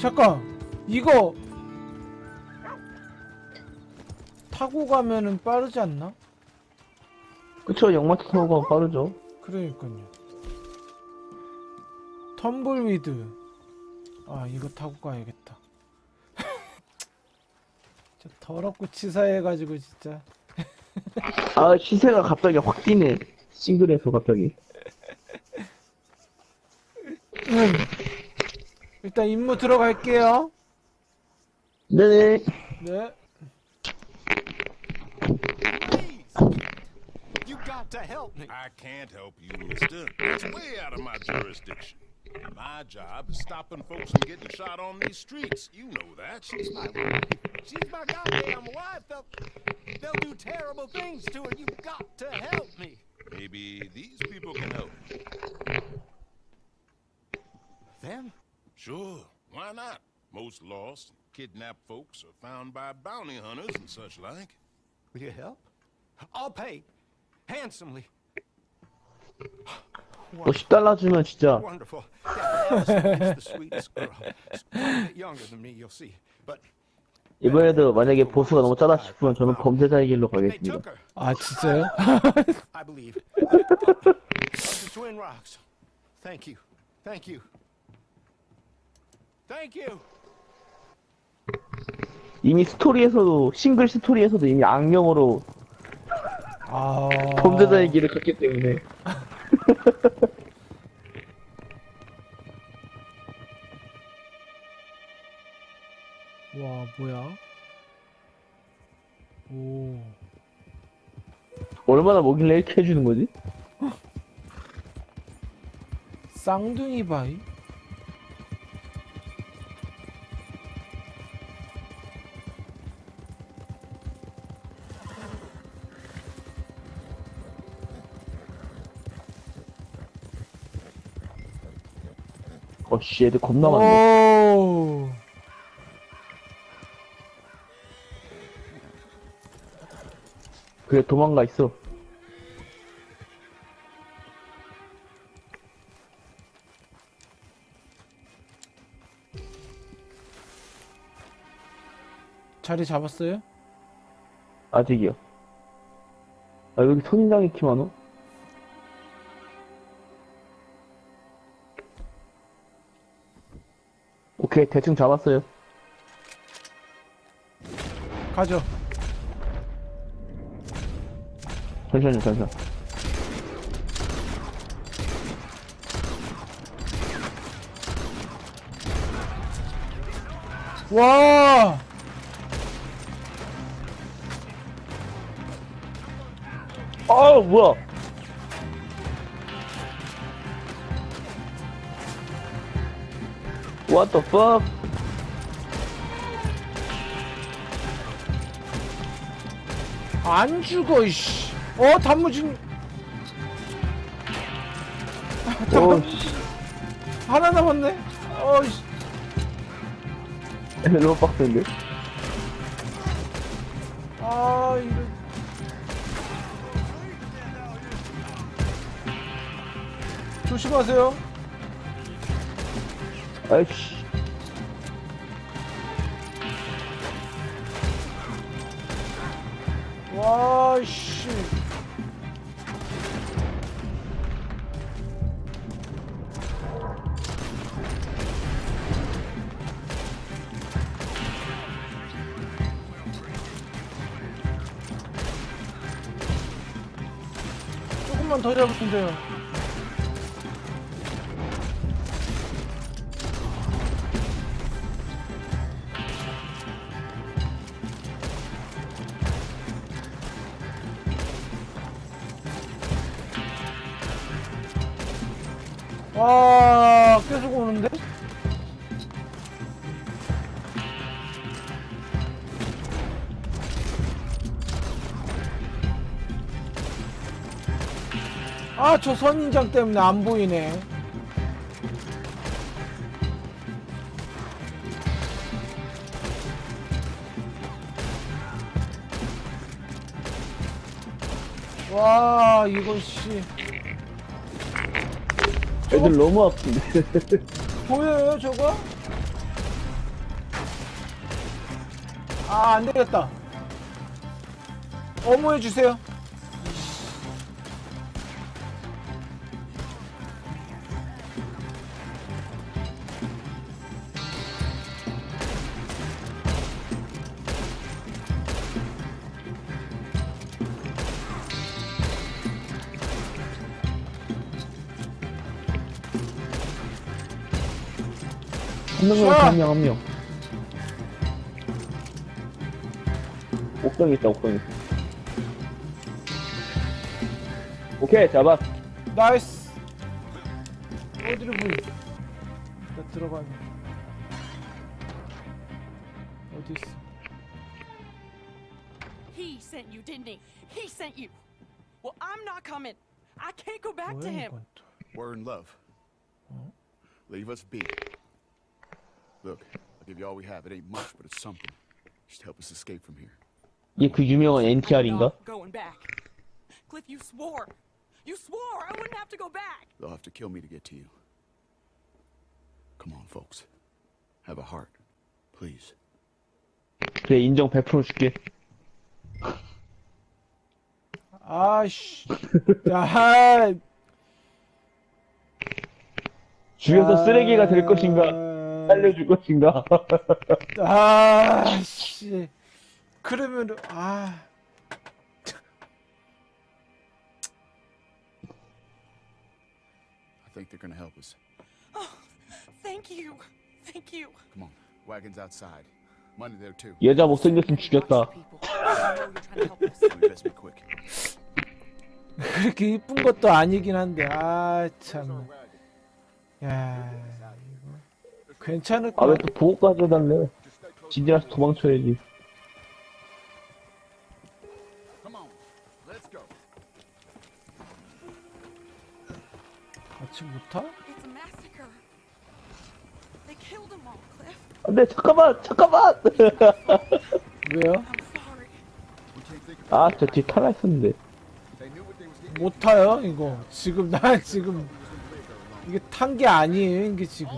잠깐 이거 타고 가면은 빠르지 않나? 그쵸, 영마트 타고 가면 빠르죠. 그러니까요. 텀블위드. 아 이거 타고 가야겠다. 진짜 더럽고 치사해가지고 진짜. 아, 시세가 갑자기 확 뛰네. 싱글에서 갑자기. 일단 임무 들어갈게요. 네네. 네. You got to help me. I can't help you, mister. It's way out of my jurisdiction. My job is stopping folks from getting shot on these streets. You know that. She's my wife. She's my goddamn wife. They'll, they'll do terrible things to her. You've got to help me. Maybe these people can help. Them? Sure, why not? Most lost, kidnapped folks are found by bounty hunters and such like. Will you help? I'll pay handsomely. 뭐 10달러 주면 진짜. Wonderful. The sweetest girl. She's quite a bit younger than me, you'll see. But 이번에도 만약에 보수가 너무 짜다 싶으면 저는 범죄자의 길로 they 가겠습니다. took her, 아 진짜요? I believe. the Twin Rocks. Thank you. Thank you. Thank you. 이미 스토리에서도, 싱글 스토리에서도 이미 악령으로 아. 범죄자의 길을 갔기 때문에. 와 뭐야? 오. 얼마나 뭐길래 이렇게 해주는 거지? 쌍둥이 바위? 어씨, 애들 겁나 많네. 오. 그래, 도망가 있어. 자리 잡았어요? 아직이요. 아, 여기 선인장이 이렇게 오케이, 대충 잡았어요. 가죠. 잠시만요, 잠시만. 와. 아우, 뭐야! What the fuck? 안 죽어 이씨. 어 단무진 오, 씨. 하나 남았네. 어 이씨. 너무 빡센데? 아 이거. 조심하세요. 아이씨. 와 씨. 조금만 더 잡으면 돼요. 와 계속 오는데? 아 저 선인장 때문에 안 보이네 와 이거 씨 애들 너무 아픈데. 보여요 저거? 아 안되겠다 어머 해주세요 한 명만 쏴! 한 명, 한 명. 옥상에 있다, 옥상에 있어. 오케이, 잡았. 나이스. 어디로 보이? 나 들어가네. 어디 있어? He sent you, didn't he? He sent you. Well, I'm not coming. I can't go back to 뭐야 him. 이건 또? We're in love. Leave us be. 얘 그 유명한 I'm NTR인가? not going back. Cliff, you swore. You swore I wouldn't have to go back. They'll have to kill me to get to you. Come on, folks. Have a heart. Please. 그래, 인정 100% 줄게. 아씨. 야. 죽여서 쓰레기가 될 것인가? 살려줄 것인가? 아 씨. 그러면 아. I think they're gonna help us. Thank you. Thank you. Come on. Wagon's outside. Money there too. 여자 못생겼으면 죽였다. We best be quick. 그렇게 이쁜 것도 아니긴 한데 아 참. 야. 이거 괜찮을까? 아, 왜또 보호까지 해달래? 진지라서 도망쳐야지. 같이 못 타? It's a massacre. They killed them all, Cliff. 안 돼, 잠깐만, 잠깐만! 왜요? I'm sorry. 아, 저 뒤에 탈라 getting. 못 타요 이거. 지금 나 지금 이게 탄 게 아니에요 이게 지금.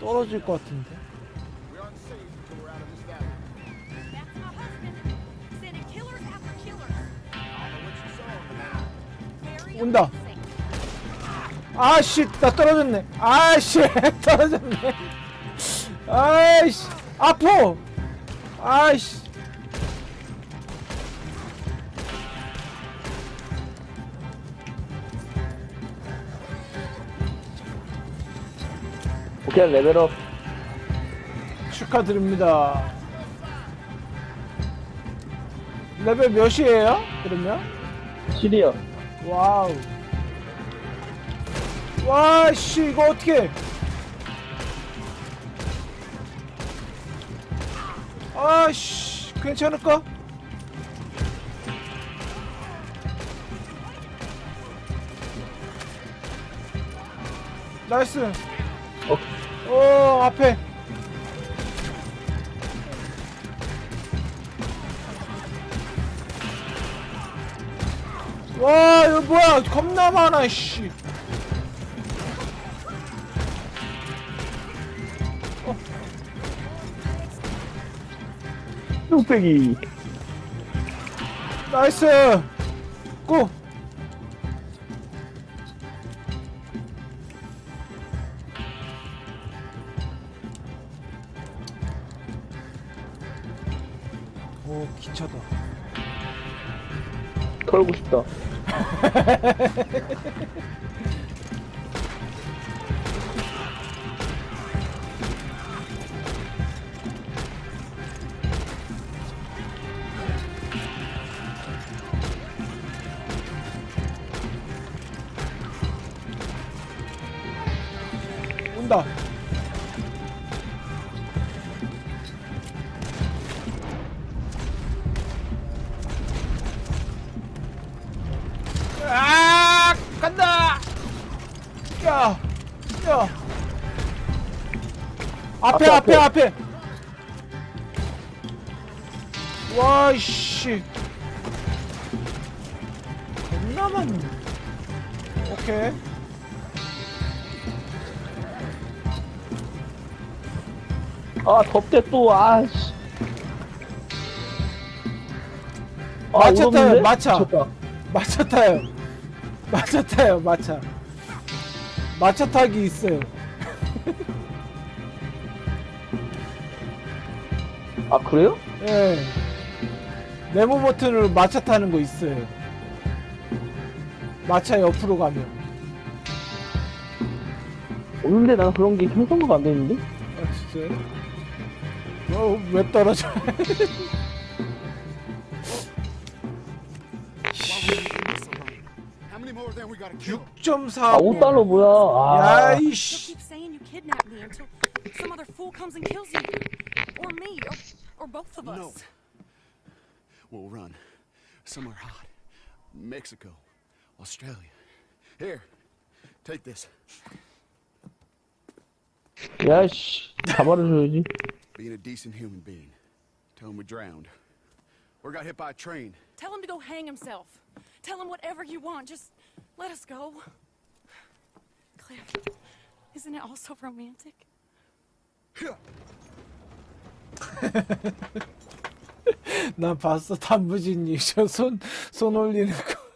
떨어질 것 같은데. We're unsafe until we're out of this valley. That's my husband. Sending killers after killers. I don't know what you saw, but now Very 온다. 아씨 나 떨어졌네. 아씨 떨어졌네. 아이씨 아파. 아이씨. 오케이, 레벨업. 축하드립니다. 레벨 몇이에요? 그러면? 7이요. 와우. 와, 씨, 이거 어떻게? 아, 씨, 괜찮을까? 나이스. 어, 어 앞에. 와, 이거 뭐야? 겁나 많아, 씨. 뚝배기. 나이스. 고. 기차다. 털고 싶다. 야, 야. 앞에, 앞에, 앞에, 앞에. 앞에. 와, 씨. 겁나 많네. 오케이. 아, 덥대 또, 아씨. 아, 마차 타요? 마차. 마차 타요. 마차 타요, 마차. 마차 타기 있어요. 아, 그래요? 예. 네모 버튼으로 마차 타는 거 있어요. 마차 옆으로 가면. 오는데 난 그런 게 형성화가 안 되는데? 아, 진짜요? 어, 왜 떨어져? 6.4. 아, 5달러 뭐야. 아, You'll 야이씨. keep saying you kidnapped me until some other fool comes and kills you. Or me, or, or both of us. No. We'll run. Somewhere hot. Mexico. Australia. Here. Take this. 야씨. 잡아줘야지. Being a decent human being. Tell him we drowned. Or got hit by a train. Tell him to go hang himself. Tell him whatever you want. Just let us go. Cliff, isn't it all so romantic? 난 봤어 단무지님 저손손 올리는 거.